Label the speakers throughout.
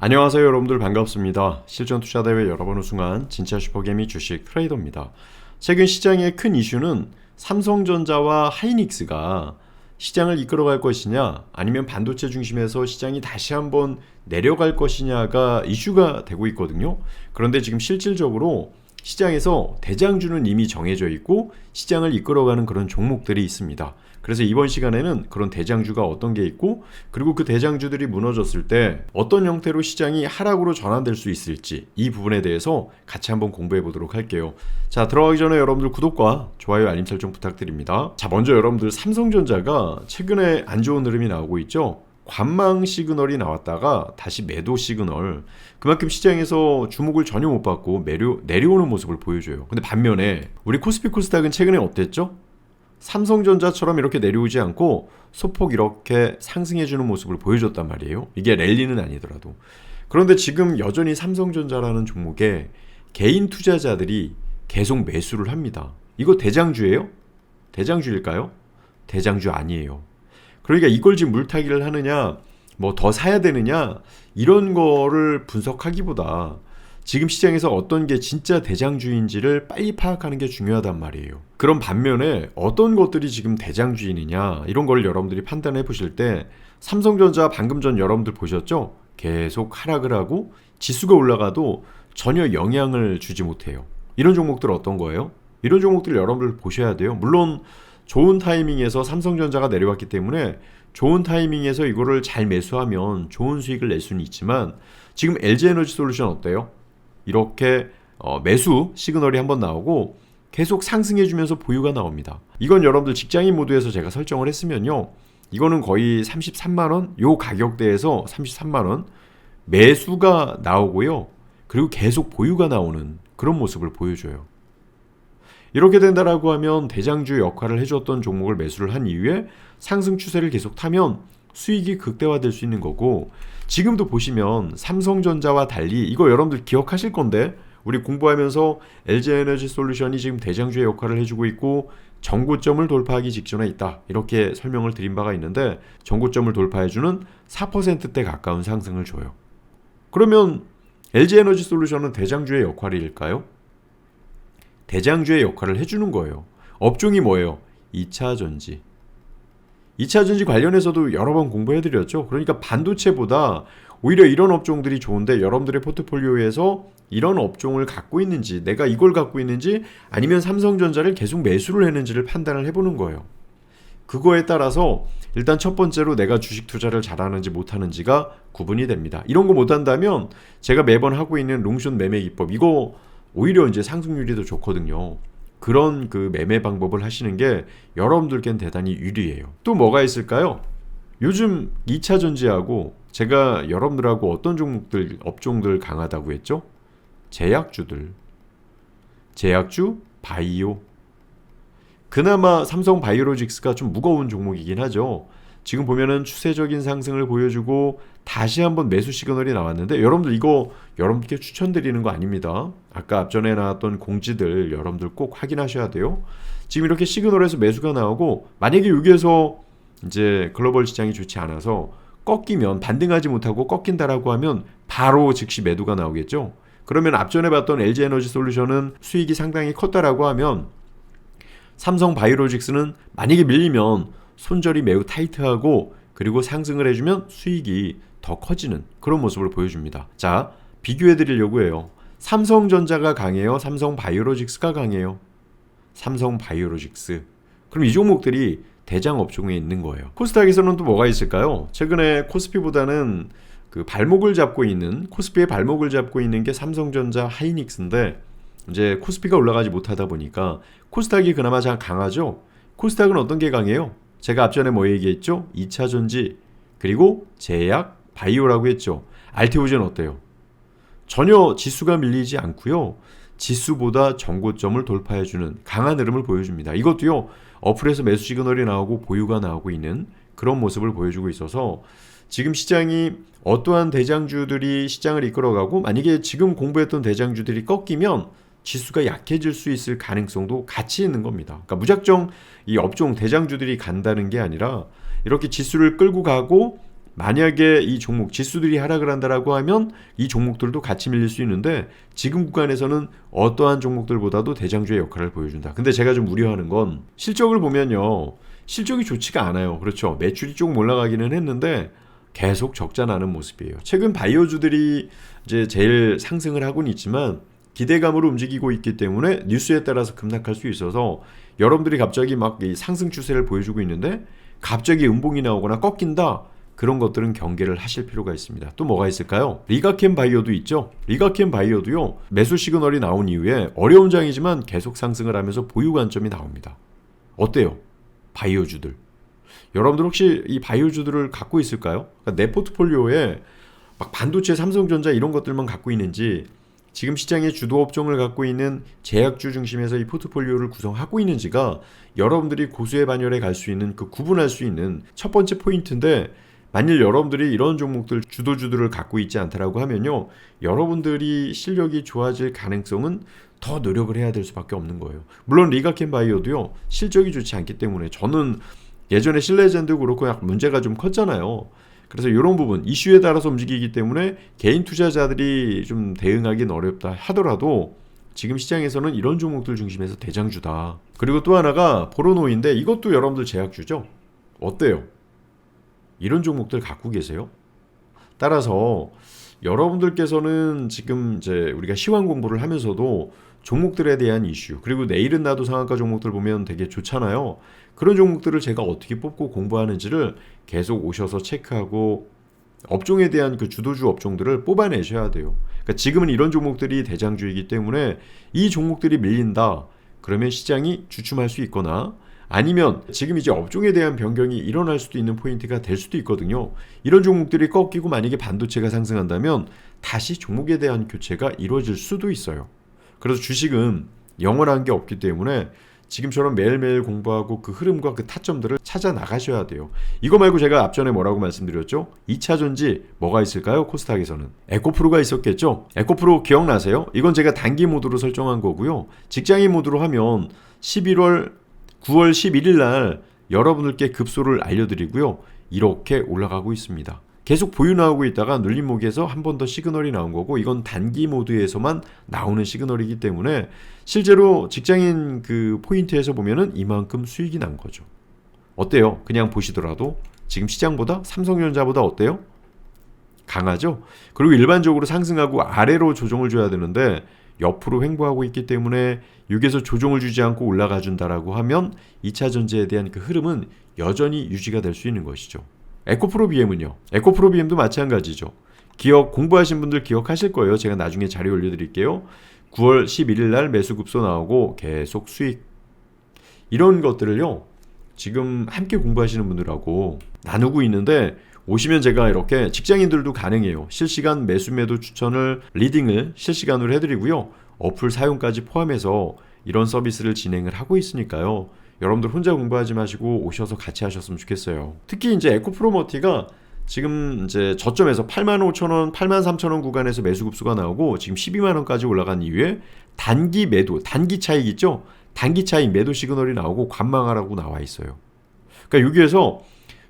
Speaker 1: 안녕하세요 여러분들 반갑습니다. 실전 투자 대회 여러 번 우승한 진짜 슈퍼게임이 주식 트레이더입니다. 최근 시장의 큰 이슈는 삼성전자와 하이닉스가 시장을 이끌어갈 것이냐 아니면 반도체 중심에서 시장이 다시 한번 내려갈 것이냐가 이슈가 되고 있거든요. 그런데 지금 실질적으로 시장에서 대장주는 이미 정해져 있고 시장을 이끌어가는 그런 종목들이 있습니다. 그래서 이번 시간에는 그런 대장주가 어떤 게 있고 그리고 그 대장주들이 무너졌을 때 어떤 형태로 시장이 하락으로 전환될 수 있을지 이 부분에 대해서 같이 한번 공부해 보도록 할게요. 자, 들어가기 전에 여러분들 구독과 좋아요, 알림 설정 부탁드립니다. 자, 먼저 여러분들 삼성전자가 최근에 안 좋은 흐름이 나오고 있죠. 관망 시그널이 나왔다가 다시 매도 시그널 그만큼 시장에서 주목을 전혀 못 받고 내려, 내려오는 모습을 보여줘요. 근데 반면에 우리 코스피 코스닥은 최근에 어땠죠? 삼성전자처럼 이렇게 내려오지 않고 소폭 이렇게 상승해주는 모습을 보여줬단 말이에요. 이게 랠리는 아니더라도. 그런데 지금 여전히 삼성전자라는 종목에 개인 투자자들이 계속 매수를 합니다. 이거 대장주예요? 대장주일까요? 대장주 아니에요. 그러니까 이걸 지금 물타기를 하느냐, 뭐 더 사야 되느냐, 이런 거를 분석하기보다 지금 시장에서 어떤 게 진짜 대장주인지를 빨리 파악하는 게 중요하단 말이에요. 그런 반면에 어떤 것들이 지금 대장주인이냐, 이런 걸 여러분들이 판단해 보실 때 삼성전자 방금 전 여러분들 보셨죠? 계속 하락을 하고 지수가 올라가도 전혀 영향을 주지 못해요. 이런 종목들 어떤 거예요? 이런 종목들 여러분들 보셔야 돼요. 물론 좋은 타이밍에서 삼성전자가 내려왔기 때문에 좋은 타이밍에서 이거를 잘 매수하면 좋은 수익을 낼 수는 있지만 지금 LG에너지 솔루션 어때요? 이렇게 어, 매수 시그널이 한번 나오고 계속 상승해 주면서 보유가 나옵니다. 이건 여러분들 직장인 모드에서 제가 설정을 했으면요. 이거는 거의 33만 원, 요 가격대에서 33만 원 매수가 나오고요. 그리고 계속 보유가 나오는 그런 모습을 보여줘요. 이렇게 된다라고 하면 대장주 역할을 해줬던 종목을 매수를 한 이후에 상승 추세를 계속 타면 수익이 극대화될 수 있는 거고 지금도 보시면 삼성전자와 달리 이거 여러분들 기억하실 건데 우리 공부하면서 LG에너지 솔루션이 지금 대장주의 역할을 해주고 있고 정고점을 돌파하기 직전에 있다 이렇게 설명을 드린 바가 있는데 정고점을 돌파해주는 4%대 가까운 상승을 줘요. 그러면 LG에너지 솔루션은 대장주의 역할일까요? 대장주의 역할을 해주는 거예요. 업종이 뭐예요? 2차 전지. 2차 전지 관련해서도 여러 번 공부해드렸죠. 그러니까 반도체보다 오히려 이런 업종들이 좋은데 여러분들의 포트폴리오에서 이런 업종을 갖고 있는지, 내가 이걸 갖고 있는지, 아니면 삼성전자를 계속 매수를 했는지를 판단을 해보는 거예요. 그거에 따라서 일단 첫 번째로 내가 주식 투자를 잘하는지 못하는지가 구분이 됩니다. 이런 거 못한다면 제가 매번 하고 있는 롱숏 매매 기법, 이거 오히려 이제 상승률이 더 좋거든요. 그런 그 매매 방법을 하시는 게 여러분들께는 대단히 유리해요. 또 뭐가 있을까요? 요즘 2차 전지하고 제가 여러분들하고 어떤 종목들, 업종들 강하다고 했죠? 제약주들. 제약주, 바이오. 그나마 삼성 바이오로직스가 좀 무거운 종목이긴 하죠. 지금 보면은 추세적인 상승을 보여주고 다시 한번 매수 시그널이 나왔는데 여러분들 이거 여러분들께 추천드리는 거 아닙니다. 아까 앞전에 나왔던 공지들 여러분들 꼭 확인하셔야 돼요. 지금 이렇게 시그널에서 매수가 나오고 만약에 여기에서 이제 글로벌 시장이 좋지 않아서 꺾이면 반등하지 못하고 꺾인다라고 하면 바로 즉시 매도가 나오겠죠. 그러면 앞전에 봤던 LG 에너지 솔루션은 수익이 상당히 컸다라고 하면 삼성 바이오로직스는 만약에 밀리면 손절이 매우 타이트하고 그리고 상승을 해주면 수익이 더 커지는 그런 모습을 보여줍니다. 자, 비교해 드리려고 해요. 삼성전자가 강해요? 삼성 바이오로직스가 강해요? 삼성 바이오로직스. 그럼 이 종목들이 대장 업종에 있는 거예요. 코스닥에서는 또 뭐가 있을까요? 최근에 코스피보다는 그 발목을 잡고 있는 코스피의 발목을 잡고 있는 게 삼성전자 하이닉스인데 이제 코스피가 올라가지 못하다 보니까 코스닥이 그나마 잘 강하죠. 코스닥은 어떤 게 강해요? 제가 앞전에 뭐 얘기했죠? 2차 전지 그리고 제약, 바이오라고 했죠. 알테오젠 어때요? 전혀 지수가 밀리지 않고요. 지수보다 정고점을 돌파해주는 강한 흐름을 보여줍니다. 이것도요. 어플에서 매수 시그널이 나오고 보유가 나오고 있는 그런 모습을 보여주고 있어서 지금 시장이 어떠한 대장주들이 시장을 이끌어가고 만약에 지금 공부했던 대장주들이 꺾이면 지수가 약해질 수 있을 가능성도 같이 있는 겁니다. 그러니까 무작정 이 업종 대장주들이 간다는 게 아니라 이렇게 지수를 끌고 가고 만약에 이 종목 지수들이 하락을 한다라고 하면 이 종목들도 같이 밀릴 수 있는데 지금 구간에서는 어떠한 종목들보다도 대장주의 역할을 보여준다. 근데 제가 좀 우려하는 건 실적을 보면요. 실적이 좋지가 않아요. 그렇죠. 매출이 조금 올라가기는 했는데 계속 적자 나는 모습이에요. 최근 바이오주들이 이제 제일 상승을 하고는 있지만 기대감으로 움직이고 있기 때문에 뉴스에 따라서 급락할 수 있어서 여러분들이 갑자기 막이 상승 추세를 보여주고 있는데 갑자기 음봉이 나오거나 꺾인다. 그런 것들은 경계를 하실 필요가 있습니다. 또 뭐가 있을까요? 리가캠 바이오도 있죠. 리가캠 바이오도요. 매수 시그널이 나온 이후에 어려운 장이지만 계속 상승을 하면서 보유 관점이 나옵니다. 어때요? 바이오주들. 여러분들 혹시 이 바이오주들을 갖고 있을까요? 그러니까 내 포트폴리오에 막 반도체, 삼성전자 이런 것들만 갖고 있는지 지금 시장의 주도 업종을 갖고 있는 제약주 중심에서 이 포트폴리오를 구성하고 있는지가 여러분들이 고수의 반열에 갈 수 있는 그 구분할 수 있는 첫 번째 포인트인데 만일 여러분들이 이런 종목들 주도주들을 갖고 있지 않다라고 하면요 여러분들이 실력이 좋아질 가능성은 더 노력을 해야 될 수밖에 없는 거예요. 물론 리가켄 바이오도요 실적이 좋지 않기 때문에 저는 예전에 실레젠도 그렇고 약간 문제가 좀 컸잖아요. 그래서 이런 부분 이슈에 따라서 움직이기 때문에 개인 투자자들이 좀 대응하기는 어렵다 하더라도 지금 시장에서는 이런 종목들 중심에서 대장주다. 그리고 또 하나가 포로노인데 이것도 여러분들 제약주죠. 어때요? 이런 종목들 갖고 계세요? 따라서 여러분들께서는 지금 이제 우리가 시황 공부를 하면서도 종목들에 대한 이슈 그리고 내일은 나도 상한가 종목들 보면 되게 좋잖아요. 그런 종목들을 제가 어떻게 뽑고 공부하는지를 계속 오셔서 체크하고 업종에 대한 그 주도주 업종들을 뽑아내셔야 돼요. 그러니까 지금은 이런 종목들이 대장주이기 때문에 이 종목들이 밀린다. 그러면 시장이 주춤할 수 있거나 아니면 지금 이제 업종에 대한 변경이 일어날 수도 있는 포인트가 될 수도 있거든요. 이런 종목들이 꺾이고 만약에 반도체가 상승한다면 다시 종목에 대한 교체가 이루어질 수도 있어요. 그래서 주식은 영원한 게 없기 때문에 지금처럼 매일매일 공부하고 그 흐름과 그 타점들을 찾아 나가셔야 돼요. 이거 말고 제가 앞전에 뭐라고 말씀드렸죠? 2차 전지 뭐가 있을까요? 코스닥에서는 에코프로가 있었겠죠? 에코프로 기억나세요? 이건 제가 단기 모드로 설정한 거고요. 직장인 모드로 하면 11월 9월 11일 날 여러분들께 급소를 알려드리고요. 이렇게 올라가고 있습니다. 계속 보유 나오고 있다가 눌림목에서 한 번 더 시그널이 나온 거고 이건 단기 모드에서만 나오는 시그널이기 때문에 실제로 직장인 그 포인트에서 보면은 이만큼 수익이 난 거죠. 어때요? 그냥 보시더라도 지금 시장보다 삼성전자보다 어때요? 강하죠? 그리고 일반적으로 상승하고 아래로 조정을 줘야 되는데 옆으로 횡보하고 있기 때문에 여기에서 조정을 주지 않고 올라가 준다라고 하면 2차 전지에 대한 그 흐름은 여전히 유지가 될 수 있는 것이죠. 에코프로 BM은요. 에코프로 BM도 마찬가지죠. 기억 공부하신 분들 기억하실 거예요. 제가 나중에 자료 올려드릴게요. 9월 11일 날 매수 급소 나오고 계속 수익 이런 것들을요. 지금 함께 공부하시는 분들하고 나누고 있는데 오시면 제가 이렇게 직장인들도 가능해요. 실시간 매수 매도 추천을 리딩을 실시간으로 해드리고요. 어플 사용까지 포함해서 이런 서비스를 진행을 하고 있으니까요. 여러분들 혼자 공부하지 마시고 오셔서 같이 하셨으면 좋겠어요. 특히 이제 에코프로머티가 지금 이제 저점에서 8만 5천 원, 8만 3천 원 구간에서 매수 급수가 나오고 지금 12만 원까지 올라간 이후에 단기 매도, 단기 차익 있죠? 단기 차익 매도 시그널이 나오고 관망하라고 나와 있어요. 그러니까 여기에서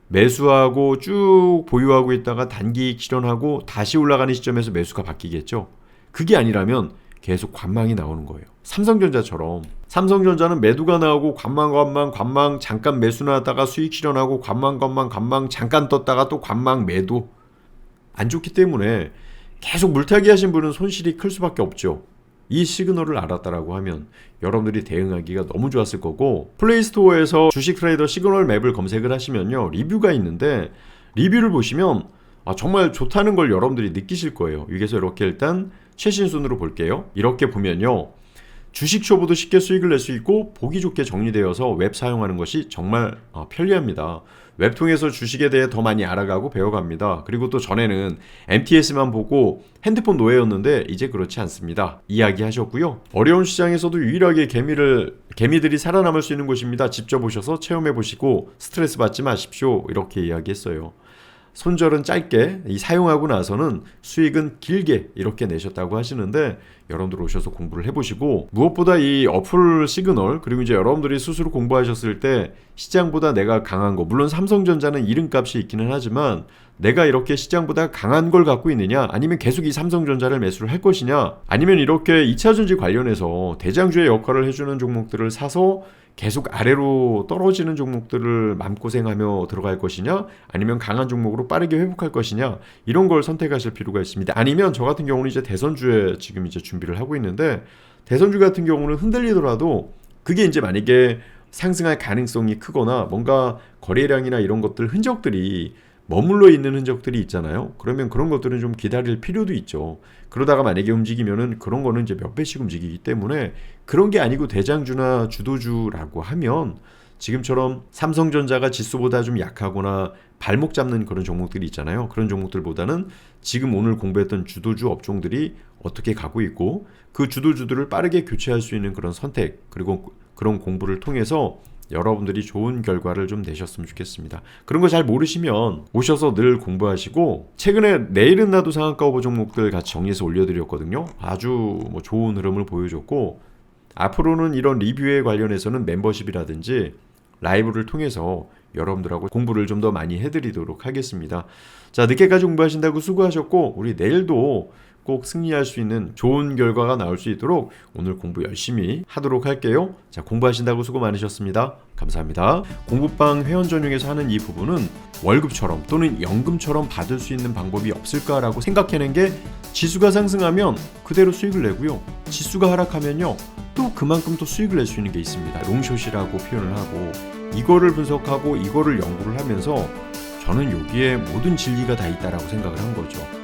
Speaker 1: 매수하고 쭉 보유하고 있다가 단기 실현하고 다시 올라가는 시점에서 매수가 바뀌겠죠. 그게 아니라면 계속 관망이 나오는 거예요. 삼성전자처럼 삼성전자는 매도가 나오고 관망 관망 관망 잠깐 매수 나왔다가 수익 실현하고 관망 관망 관망 잠깐 떴다가 또 관망 매도 안 좋기 때문에 계속 물타기 하신 분은 손실이 클 수밖에 없죠. 이 시그널을 알았다라고 하면 여러분들이 대응하기가 너무 좋았을 거고 플레이스토어에서 주식 트레이더 시그널 맵을 검색을 하시면요 리뷰가 있는데 리뷰를 보시면 아, 정말 좋다는 걸 여러분들이 느끼실 거예요. 여기서 이렇게 일단 최신 순으로 볼게요. 이렇게 보면요. 주식 초보도 쉽게 수익을 낼 수 있고 보기 좋게 정리되어서 웹 사용하는 것이 정말 어, 편리합니다. 웹 통해서 주식에 대해 더 많이 알아가고 배워갑니다. 그리고 또 전에는 MTS만 보고 핸드폰 노예였는데 이제 그렇지 않습니다. 이야기하셨고요. 어려운 시장에서도 유일하게 개미를 개미들이 살아남을 수 있는 곳입니다. 직접 오셔서 체험해 보시고 스트레스 받지 마십시오. 이렇게 이야기했어요. 손절은 짧게 이 사용하고 나서는 수익은 길게 이렇게 내셨다고 하시는데 여러분들 오셔서 공부를 해보시고 무엇보다 이 어플 시그널 그리고 이제 여러분들이 스스로 공부하셨을 때 시장보다 내가 강한 거 물론 삼성전자는 이름값이 있기는 하지만 내가 이렇게 시장보다 강한 걸 갖고 있느냐 아니면 계속 이 삼성전자를 매수를 할 것이냐 아니면 이렇게 2차전지 관련해서 대장주의 역할을 해주는 종목들을 사서 계속 아래로 떨어지는 종목들을 맘고생하며 들어갈 것이냐 아니면 강한 종목으로 빠르게 회복할 것이냐 이런 걸 선택하실 필요가 있습니다. 아니면 저 같은 경우는 이제 대선주에 지금 이제 준비를 하고 있는데 대선주 같은 경우는 흔들리더라도 그게 이제 만약에 상승할 가능성이 크거나 뭔가 거래량이나 이런 것들 흔적들이 머물러 있는 흔적들이 있잖아요. 그러면 그런 것들은 좀 기다릴 필요도 있죠. 그러다가 만약에 움직이면은 그런 거는 이제 몇 배씩 움직이기 때문에 그런 게 아니고 대장주나 주도주라고 하면 지금처럼 삼성전자가 지수보다 좀 약하거나 발목 잡는 그런 종목들이 있잖아요. 그런 종목들보다는 지금 오늘 공부했던 주도주 업종들이 어떻게 가고 있고 그 주도주들을 빠르게 교체할 수 있는 그런 선택 그리고 그런 공부를 통해서 여러분들이 좋은 결과를 좀 내셨으면 좋겠습니다. 그런 거 잘 모르시면 오셔서 늘 공부하시고 최근에 내일은 나도 상한가 오버 종목들 같이 정리해서 올려드렸거든요. 아주 뭐 좋은 흐름을 보여줬고 앞으로는 이런 리뷰에 관련해서는 멤버십이라든지 라이브를 통해서 여러분들하고 공부를 좀 더 많이 해드리도록 하겠습니다. 자 늦게까지 공부하신다고 수고하셨고 우리 내일도 꼭 승리할 수 있는 좋은 결과가 나올 수 있도록 오늘 공부 열심히 하도록 할게요. 자, 공부하신다고 수고 많으셨습니다. 감사합니다. 공부방 회원 전용에서 하는 이 부분은 월급처럼 또는 연금처럼 받을 수 있는 방법이 없을까라고 생각해낸 게 지수가 상승하면 그대로 수익을 내고요. 지수가 하락하면요. 또 그만큼 또 수익을 낼 수 있는 게 있습니다. 롱숏이라고 표현을 하고 이거를 분석하고 이거를 연구를 하면서 저는 여기에 모든 진리가 다 있다라고 생각을 한 거죠.